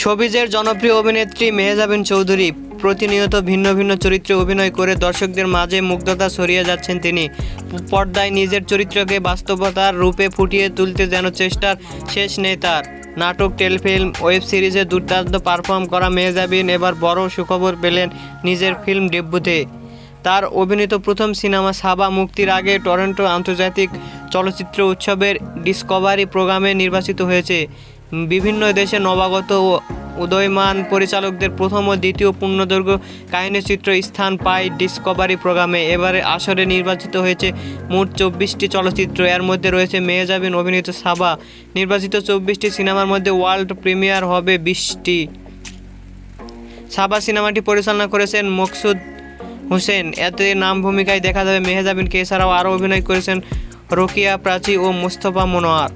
শোবিজের জনপ্রিয় অভিনেত্রী মেহজাবিন চৌধুরী প্রতিনিয়ত ভিন্ন ভিন্ন চরিত্রে অভিনয় করে দর্শকদের মাঝে মুগ্ধতা ছড়িয়ে যাচ্ছেন তিনি। পর্দায় নিজের চরিত্রকে বাস্তবতার রূপে ফুটিয়ে তুলতে যেন চেষ্টার শেষ নেই তার। নাটক, টেলিফিল্ম, ওয়েব সিরিজে দুর্দান্ত পারফর্ম করা মেহজাবিন এবার বড় সুখবর পেলেন নিজের ফিল্ম ডেব্যুতে। তার অভিনীত প্রথম সিনেমা সাবা মুক্তির আগে টরন্টো আন্তর্জাতিক চলচ্চিত্র উৎসবের ডিসকভারি প্রোগ্রামে নির্বাচিত হয়েছে। বিভিন্ন দেশে নবাগত উদয়মান পরিচালকদের প্রথম ও দ্বিতীয় পূর্ণদৈর্ঘ্য কাহিনীচিত্র স্থান পায় ডিসকভারি প্রোগ্রামে। এবারে আসরে নির্বাচিত হয়েছে মোট চব্বিশটি চলচ্চিত্র। এর মধ্যে রয়েছে মেহজাবিন, অভিনীত সাবা। নির্বাচিত চব্বিশটি সিনেমার মধ্যে ওয়ার্ল্ড প্রিমিয়ার হবে বিশটি। সাবা সিনেমাটি পরিচালনা করেছেন মকসুদ হোসেন। এতে নাম ভূমিকায় দেখা যাবে মেহজাবিনকে। এছাড়াও আরও অভিনয় করেছেন রোকিয়া প্রাচী ও মোস্তফা মনোয়ার।